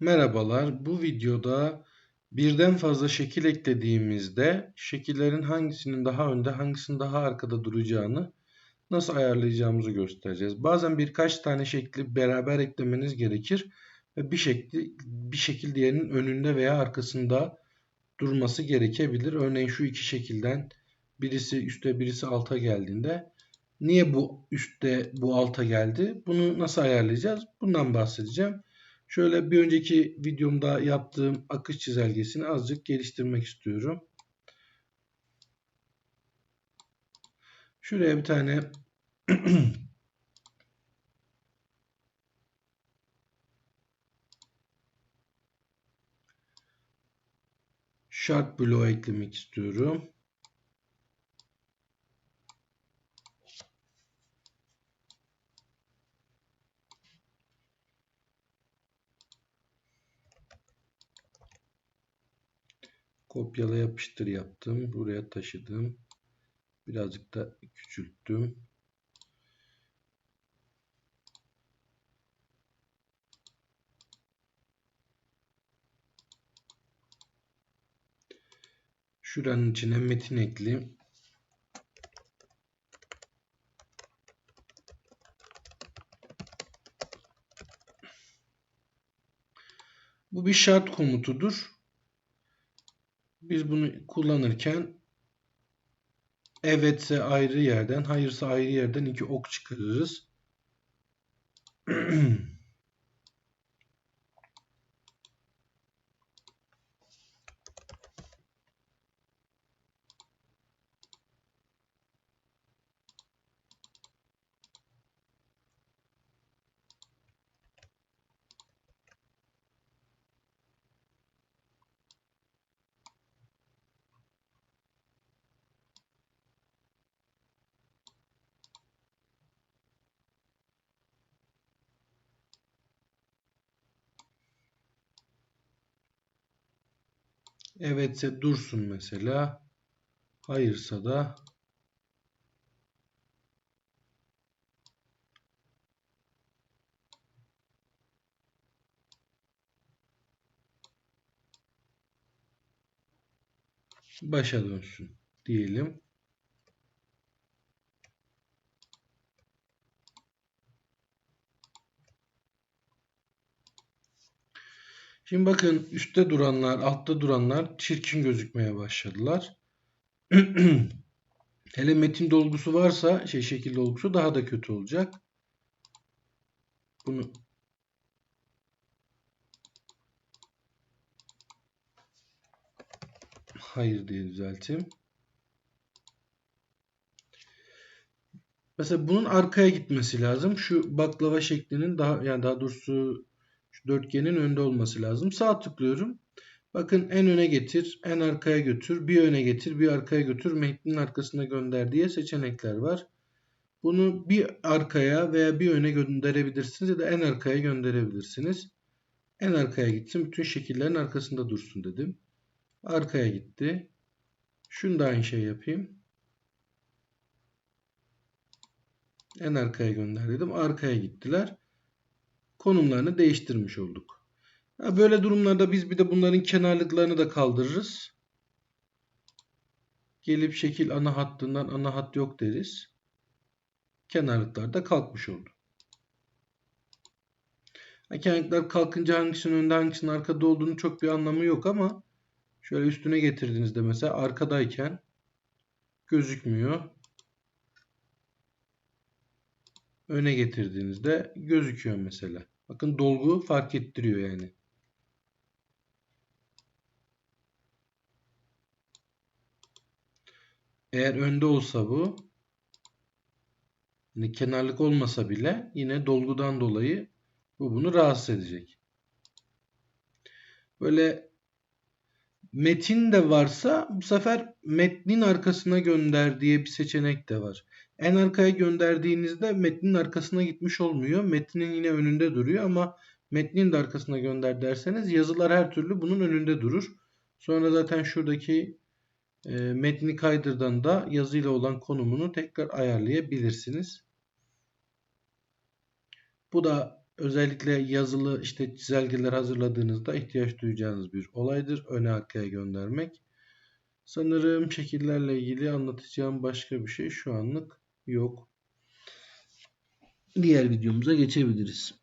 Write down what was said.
Merhabalar. Bu videoda birden fazla şekil eklediğimizde şekillerin hangisinin daha önde, hangisinin daha arkada duracağını nasıl ayarlayacağımızı göstereceğiz. Bazen birkaç tane şekli beraber eklemeniz gerekir ve bir şekli bir şekil diğerinin önünde veya arkasında durması gerekebilir. Örneğin şu iki şekilden birisi üste birisi alta geldiğinde niye bu üstte bu alta geldi? Bunu nasıl ayarlayacağız? Bundan bahsedeceğim. Şöyle bir önceki videomda yaptığım akış çizelgesini azıcık geliştirmek istiyorum. Şuraya bir tane şart bloğu eklemek istiyorum. Kopyala yapıştır yaptım. Buraya taşıdım. Birazcık da küçülttüm. Şuranın içine metin ekleyeyim. Bu bir şart komutudur. Biz bunu kullanırken evetse ayrı yerden, hayırsa ayrı yerden iki ok çıkarırız. Evetse dursun mesela. Hayırsa da başa dönsün diyelim. Şimdi bakın üstte duranlar, altta duranlar çirkin gözükmeye başladılar. Hele metin dolgusu varsa, şey şekil dolgusu daha da kötü olacak. Bunu hayır diye düzelteyim. Mesela bunun arkaya gitmesi lazım. Şu baklava şeklinin daha yani daha doğrusu şu dörtgenin önde olması lazım. Sağ tıklıyorum. Bakın en öne getir, en arkaya götür, bir öne getir, bir arkaya götür, metnin arkasına gönder diye seçenekler var. Bunu bir arkaya veya bir öne gönderebilirsiniz ya da en arkaya gönderebilirsiniz. En arkaya gitsin, bütün şekillerin arkasında dursun dedim. Arkaya gitti. Şunu da aynı şey yapayım. En arkaya gönder dedim. Arkaya gittiler konumlarını değiştirmiş olduk. Böyle durumlarda biz bir de bunların kenarlıklarını da kaldırırız. Gelip şekil ana hattından ana hat yok deriz. Kenarlıklar da kalkmış oldu. Kenarlıklar kalkınca hangisinin önde hangisinin arkada olduğunu çok bir anlamı yok ama şöyle üstüne getirdiğinizde mesela arkadayken gözükmüyor. Öne getirdiğinizde gözüküyor mesela. Bakın dolgu fark ettiriyor yani. Eğer önde olsa bu yani kenarlık olmasa bile yine dolgudan dolayı bu bunu rahatsız edecek. Böyle metin de varsa bu sefer metnin arkasına gönder diye bir seçenek de var. En arkaya gönderdiğinizde metnin arkasına gitmiş olmuyor. Metnin yine önünde duruyor ama metnin de arkasına gönder derseniz yazılar her türlü bunun önünde durur. Sonra zaten şuradaki e, metni kaydırdan da yazıyla olan konumunu tekrar ayarlayabilirsiniz. Bu da özellikle yazılı işte çizelgeler hazırladığınızda ihtiyaç duyacağınız bir olaydır. Öne arkaya göndermek. Sanırım şekillerle ilgili anlatacağım başka bir şey şu anlık yok. Diğer videomuza geçebiliriz.